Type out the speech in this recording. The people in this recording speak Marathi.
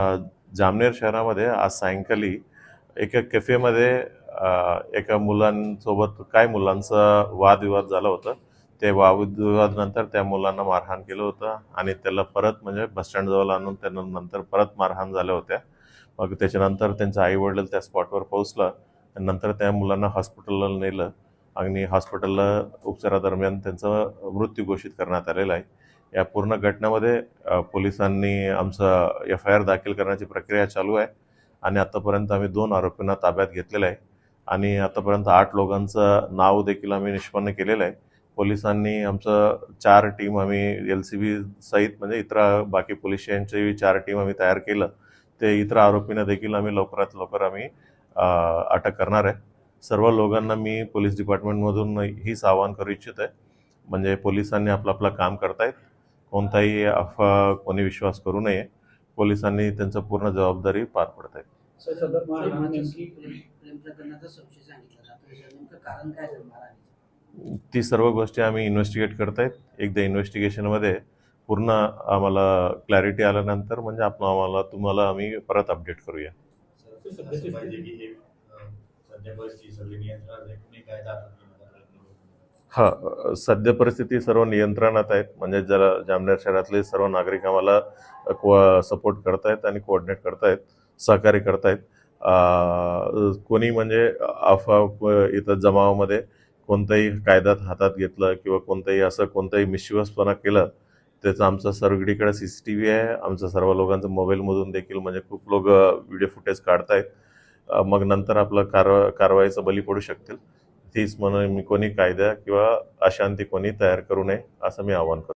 जामनेर शहरामध्ये आज सायंकाली एका कॅफेमध्ये एका मुलांसोबत काय मुलांचा वादविवाद झाला होता ते वादविवादनंतर त्या मुलांना मारहाण केलं होतं आणि त्याला परत म्हणजे बसस्टँडजवळ आणून त्यांना नंतर परत मारहाण झाल्या होत्या. मग त्याच्यानंतर त्यांचं आई वडील त्या स्पॉटवर पोहोचला आणि नंतर त्या मुलांना हॉस्पिटलला नेलं. आणि हॉस्पिटलला उपचारादरम्यान त्यांचा मृत्यू घोषित करण्यात आलेला आहे. या पूर्ण घटनेमध्ये पोलिसांनी आमचं एफ आय आर दाखल करण्याची प्रक्रिया चालू आहे आणि आतापर्यंत आम्ही दोन आरोपींना ताब्यात घेतलेलं आहे आणि आतापर्यंत आठ लोकांचं नाव देखील आम्ही निष्पन्न केलेलं आहे. पोलिसांनी आमचं चार टीम आम्ही एल सी बी सहित म्हणजे इतर बाकी पोलीस यांचेही चार टीम आम्ही तयार केलं. ते इतर आरोपींना देखील आम्ही लवकरात लवकर आम्ही अटक करणार आहे. सर्व लोकांना मी पोलीस डिपार्टमेंटमधून हीच आवाहन करू इच्छित आहे म्हणजे पोलिसांनी आपलं आपलं काम करतायत. कोणताही अफवा कोणी विश्वास करू नये पोलिसांनी त्यांचं पूर्ण जबाबदारी पार पडत आहे. ती सर्व गोष्टी आम्ही इन्व्हेस्टिगेट करतायत एकदा इन्व्हेस्टिगेशनमध्ये पूर्ण आम्हाला क्लॅरिटी आल्यानंतर म्हणजे आपण आम्हाला तुम्हाला आम्ही परत अपडेट करूया. हे सध्या परिस्थिती सगळी नियंत्रणात आहे. कुणी हा सध्या परिस्थिती सर्व नियंत्रणात आहेत. म्हणजे जरा जामनेर शहरातले सर्व नागरिक आम्हाला सपोर्ट करतायत आणि कोऑर्डिनेट करतायत सहकार्य करतायत. कोणी म्हणजे अफवा इथं जमावामध्ये कोणताही कायद्यात हातात घेतलं किंवा कोणताही असं कोणताही मिशिवसपणा केलं त्याचं आमचं सर्वकडीकडे सी सी टी व्ही आहे. आमचं सर्व लोकांचं मोबाईलमधून देखील म्हणजे खूप लोक व्हिडिओ फुटेज काढतायत. मग नंतर आपलं कारवा कारवाईचं बली पडू शकतील. तीच म्हणून मी कोणी कायदा किंवा अशांती कोणी तयार करू नये असं मी आवाहन करतो.